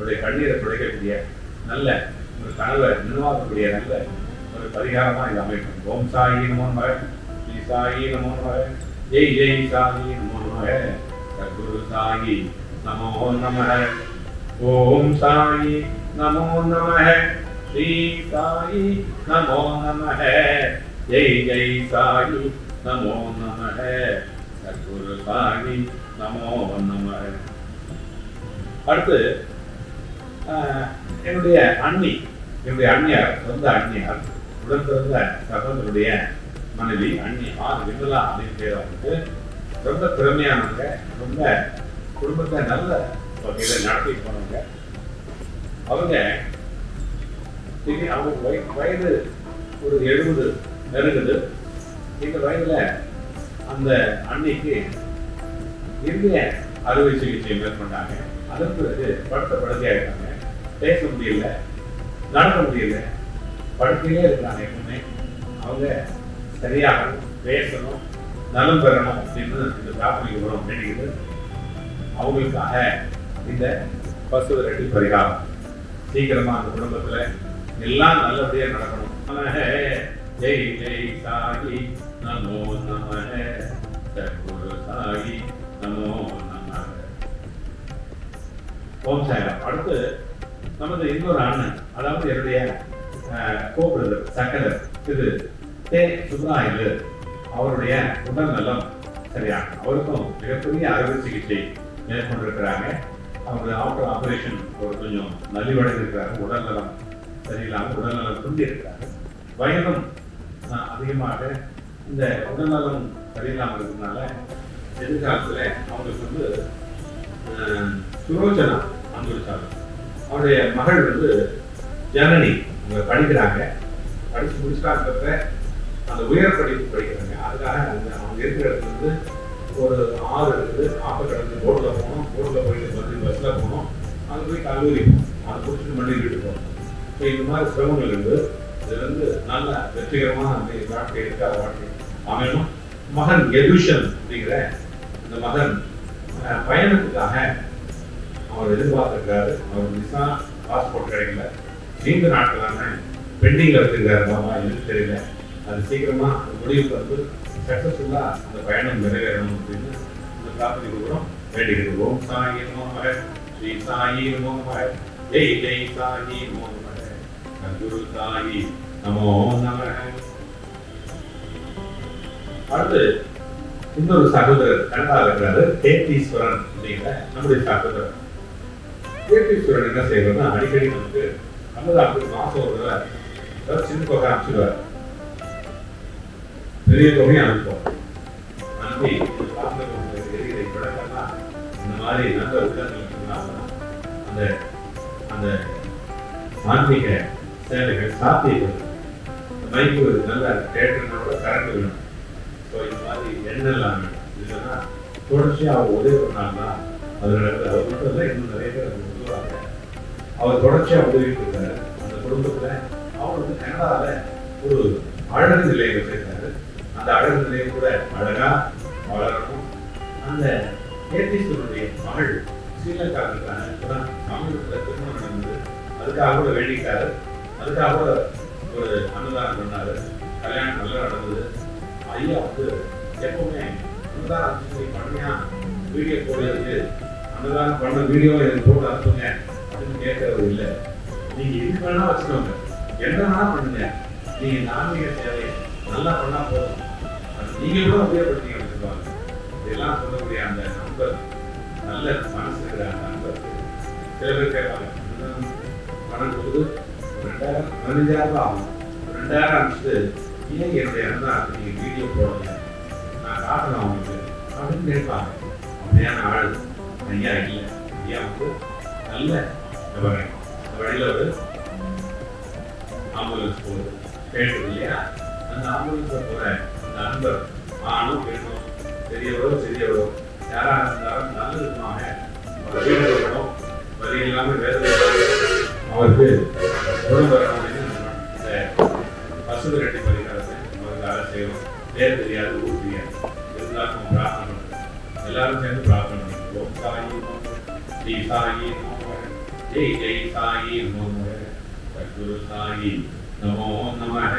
உங்களுடைய கண்ணீரை துடைக்கக்கூடிய நல்ல ஒரு கனவை நிர்வாகக்கூடிய நல்ல ஒரு பரிகாரமா இது அமைக்கும். ஓம் சாயி நமோ மக ஸ்ரீ சாயி நமோ மக ஜெய் ஜெய் சாயி நமோ மக சத்குரு சாயி நமோ நம ஓம் சாயி நமோ நம ஸ்ரீ சாயி நமோ நம ஜெய் ஜெய் சாயி நமோ நம சத்குரு சாயி நமோ நம அடுத்து என்னுடைய அண்ணி என்னுடைய அண்ணியார் சொந்த அண்ணியார் உடன் பிறந்த சகோதரருடைய மனைவி அண்ணி ஆர் விமலா அப்படின்னு பேர் வந்துட்டு ரொம்ப திறமையானவங்க ரொம்ப குடும்பத்தை நல்ல வகையில் நடத்தி போனவங்க. அவங்க திடீர் அவங்க வய- வயது ஒரு எழுபது நெருங்குது. இந்த வயதுல அந்த அன்னைக்கு இருதய அறுவை சிகிச்சை மேற்கொண்டாங்க. அதன் பிறகு படுத்த இருக்காங்க பேச முடியல நடக்க முடியல. படுக்கையிலே இருக்கிறாங்க எப்பவுமே அவங்க சரியாக பேசணும் நலம் பெறணும் அப்படின்னு இந்த பிரார்த்தனை வரும் நினைக்கிறது அவங்களுக்காக இந்த பசு ரெட்டி பரிகாரம். சீக்கிரமா அந்த குடும்பத்துல எல்லாம் நல்லபடியா நடக்கணும். ஜெய் ஜெய் சாகி நமோ நம சத்குரு சாயி நமோ நம ஓம் சாய்ராம். அடுத்து நமது இன்னொரு அண்ணன் அதாவது என்னுடைய கோபிரதர் சக்கரர் திரு தே சுப்ராயலு அவருடைய உடல் நலம் சரியா அவருக்கும் மிகப்பெரிய அறுவை சிகிச்சை மேற்கொண்டிருக்கிறாங்க. அவங்க ஆஃப்டர் ஆபரேஷன் ஒரு கொஞ்சம் நலிவடைந்திருக்கிறாங்க. உடல் நலம் சரியில்லாமல் உடல் நலம் துண்டி இருக்கிறாங்க வயதும் அதிகமாக இந்த உடல் நலம் சரியில்லாமல் இருக்கிறதுனால எதிர்காலத்தில் அவங்களுக்கு வந்து சுரோஜனம் சுரோச்சனா அனுபவிச்சாங்க அவருடைய மகள் வந்து ஜனனி அவங்க படிக்கிறாங்க. படித்து முடிச்சுட்டாங்கிறப்ப அந்த உயர் படிப்பு படிக்கிறாங்க. அதுக்காக அந்த அவங்க இருக்கிற இடத்துல வந்து ஒரு ஆறு இருக்குது. ஆப்பை கடந்து போர்டில் போகணும். போர்டில் போயிட்டு வந்து பஸ்ஸில் போகணும். அங்கே போய் கல்லூரி அதை பிடிச்சிட்டு மண்டி வீட்டு போகணும். ஸோ இந்த மாதிரி சிரமங்கள் இருந்து இது வந்து நல்ல வெற்றிகரமான அந்த வாழ்க்கை இருக்கா. வாழ்க்கை அமையணும். மகன் எதுஷன் அப்படிங்கிற இந்த மகன் பயணத்துக்காக அவர் எதிர்பார்த்திருக்காரு அவர் விசா பாஸ்போர்ட் கிடைக்கல. நீண்ட நாட்களான பெண்டிங்கில் வச்சிருக்காரு. பாபா எனக்கு தெரியல. அது சீக்கிரமா அந்த முடிவுக்கு வந்து சக்சஸ்ஃபுல்லா அந்த பயணம் நிறைவேறணும் அப்படின்னு இந்த பிரார்த்தனை கொடுக்குறோம் வேண்டிக்கிறது ஓம் சாயி நமோ நமக. ஸ்ரீ சாயி நமோ ஜெய் ஜெய் சாயி நமோ குரு சாயி நமோ நமக. அடுத்து இன்னொரு சகோதரர் கனடா இருக்கிறாரு. கேத்தீஸ்வரன் அப்படிங்கிற நம்முடைய சகோதரர். கேத்தீஸ்வரன் என்ன செய்யறதுன்னா அடிக்கடி நமக்கு அன்னதானத்துக்கு மாசம் ஒரு தடவை ஏதாவது சின்ன தொகை அனுப்பிச்சிடுவார். பெரிய தொகையும் அனுப்புவோம் அனுப்பி இந்த இந்த மாதிரி நல்ல உள்ளங்களுக்கு அந்த அந்த ஆன்மீக சேவைகள் சாத்தியங்கள் மைக்கு நல்ல தேட்டர்னோட கரண்ட் வேணும். ஸோ இந்த மாதிரி எண்ணெல்லாம் வேணும். இல்லைன்னா தொடர்ச்சியாக உதவி பண்ணாங்கன்னா அது நடக்குது அவர் மட்டும் இல்லை இன்னும் நிறைய பேர் அவர் தொடர்ச்சியாக உதவிட்டு இருக்காரு. அந்த குடும்பத்தில் அவர் வந்து கனடாவில் ஒரு அழகு நிலையம் வச்சிருக்காரு. அந்த அழகு நிலையம் கூட அழகா வளரணும். அந்த ஏத்தீஸ்வரனுடைய மகள் ஸ்ரீலங்கா இப்போதான் தமிழகத்தில் திருமணம் நடந்தது. அதுக்காக கூட வேண்டிக்காரு அதுக்காக கூட ஒரு அன்னதானம் பண்ணாரு. கல்யாணம் நல்லா நடந்தது. ஐயா வந்து எப்பவுமே அன்னதானம் சொல்லி பண்ணியா வீடியோ போடுறது அன்னதானம் பண்ண வீடியோ எனக்கு போட்டு அனுப்புங்க. அப்படின்னு கேட்கறது இல்லை. நீங்க எது வேணா வச்சுக்கோங்க. என்ன வேணா பண்ணுங்க. நீங்க நான்மீக சேவை நல்லா பண்ணா போதும். அது நீங்க கூட உபயோகப்படுத்தீங்க வச்சுக்கோங்க. இதெல்லாம் சொல்லக்கூடிய அந்த நண்பர் நல்ல மனசு இருக்கிற அந்த நண்பர். சில பேர் கேட்பாங்க பணம் கொடுத்து ரெண்டாயிரம் பதினஞ்சாயிரம் ரூபாய் ஆகும். ரெண்டாயிரம் அனுப்பிச்சு ஏன் என்னுடைய அன்னதானத்தை நீங்க வீடியோ போடல? நான் காட்டணும் அவங்களுக்கு. அப்படின்னு கேட்பாங்க. அப்படியான ஆள் ஐயா இல்லை. ஐயா வந்து நல்ல நபர்கள் இந்த வழியில ஒரு ஆம்புலன்ஸ் போகுது கேட்டது இல்லையா அந்த ஆம்புலன்ஸ்ல போகிற அந்த அன்பர் ஆணும் பெண்ணும் பெரியவரோ சிறியவரோ யாராக இருந்தாலும் நல்ல விதமாக அவர் வீடு வரணும் இல்லாமல் வேறு அவருக்கு குணம் வரணும் இந்த பசு ரெட்டி பரிகாரத்தை அவருக்காக செய்யணும் பேர் தெரியாது ஊர் தெரியாது இருந்தாலும் பிரார்த்தனை பண்ணுறோம் எல்லாரும் சேர்ந்து பிரார்த்தனை பண்ணுவோம் ஓம் சாயி நமோ, ஸ்ரீ சாயி நமோ, ஜெய் ஜெய் சாயி நமோ நமக